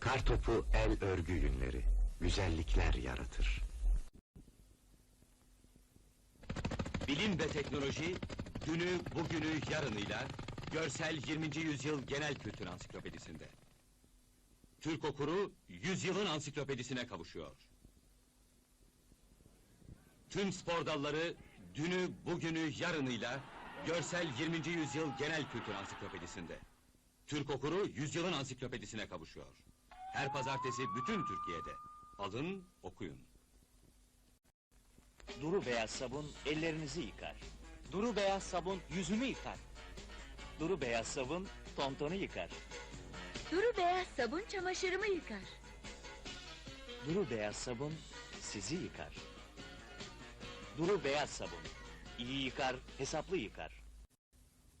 Kartopu. El örgü yünleri, güzellikler yaratır. Bilim ve teknoloji, dünü, bugünü, yarınıyla Görsel 20. Yüzyıl Genel Kültür Ansiklopedisinde. Türk okuru, yüzyılın ansiklopedisine kavuşuyor. Tüm spor dalları, dünü, bugünü, yarınıyla Görsel 20. Yüzyıl Genel Kültür Ansiklopedisinde. Türk okuru, yüzyılın ansiklopedisine kavuşuyor. Her pazartesi bütün Türkiye'de. Alın, okuyun. Duru beyaz sabun ellerinizi yıkar. Duru beyaz sabun yüzümü yıkar. Duru beyaz sabun tontonu yıkar. Duru beyaz sabun çamaşırımı yıkar. Duru beyaz sabun sizi yıkar. Duru beyaz sabun iyi yıkar, hesaplı yıkar.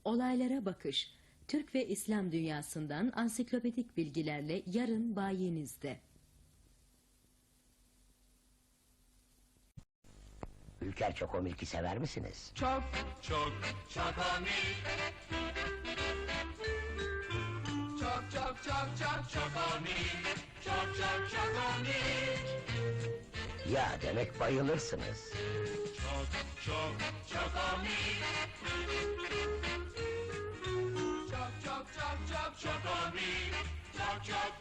Olaylara bakış. Türk ve İslam dünyasından ansiklopedik bilgilerle yarın bayinizde. Ülker Çokomilk'i sever misiniz? Çok. Çok, Çok çok çok çok çok Çok çok çok Ya demek bayılırsınız. Çok çok çok çok çok Çok çok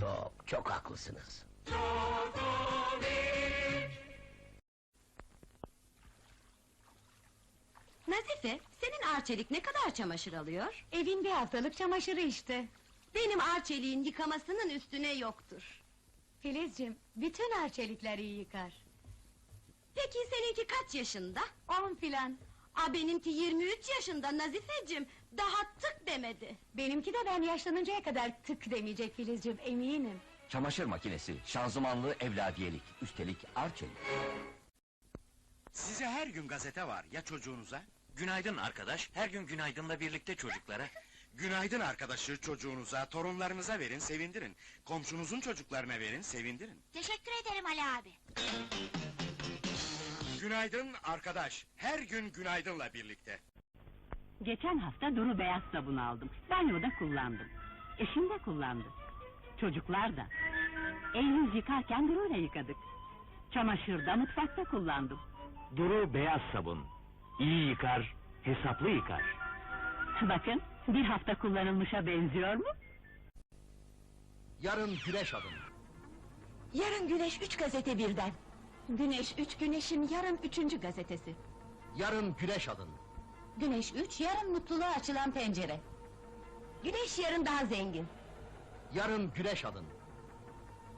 Çok, çok haklısınız. Nazife, senin arçelik ne kadar çamaşır alıyor? Evin bir haftalık çamaşırı işte. Benim arçeliğin yıkamasının üstüne yoktur. Filizciğim, bütün arçelikler iyi yıkar. Peki seninki kaç yaşında? On filan. Aa, benimki 23 yaşında Nazifeciğim. Daha tık demedi. Benimki de ben yaşlanıncaya kadar tık demeyecek Filizciğim, eminim. Çamaşır makinesi, şanzımanlı evladiyelik, üstelik arçelik. Size her gün gazete var ya çocuğunuza? Günaydın arkadaş, her gün günaydınla birlikte çocuklara. Günaydın arkadaşı çocuğunuza, torunlarınıza verin, sevindirin. Komşunuzun çocuklarına verin, sevindirin. Teşekkür ederim Ali abi. Günaydın arkadaş, her gün günaydınla birlikte. Geçen hafta duru beyaz sabun aldım. Banyoda kullandım. Eşim de kullandı. Çocuklar da. El yüz yıkarken duruyla yıkadık. Çamaşırda mutfakta kullandım. Duru beyaz sabun. İyi yıkar, hesaplı yıkar. Bakın, bir hafta kullanılmışa benziyor mu? Yarın güneş adın. Yarın Güneş üç gazete birden. Güneş üç Güneş'in yarın üçüncü gazetesi. Yarın güneş adın. Güneş üç yarın mutluluğa açılan pencere. Güneş yarın daha zengin. Yarın güneş adın.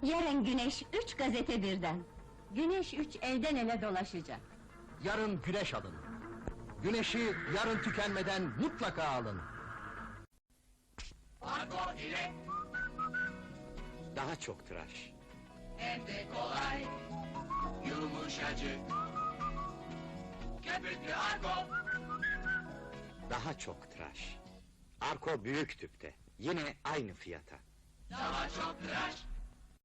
Yarın Güneş üç gazete birden. Güneş üç evden ele dolaşacak. Yarın güneş adın. Güneşi yarın tükenmeden mutlaka alın. Argo ile Daha çok tıraş. hem de kolay Yumuşacık Köpüklü argo Daha çok tıraş. Arko büyük tüpte. Yine aynı fiyata. Daha çok tıraş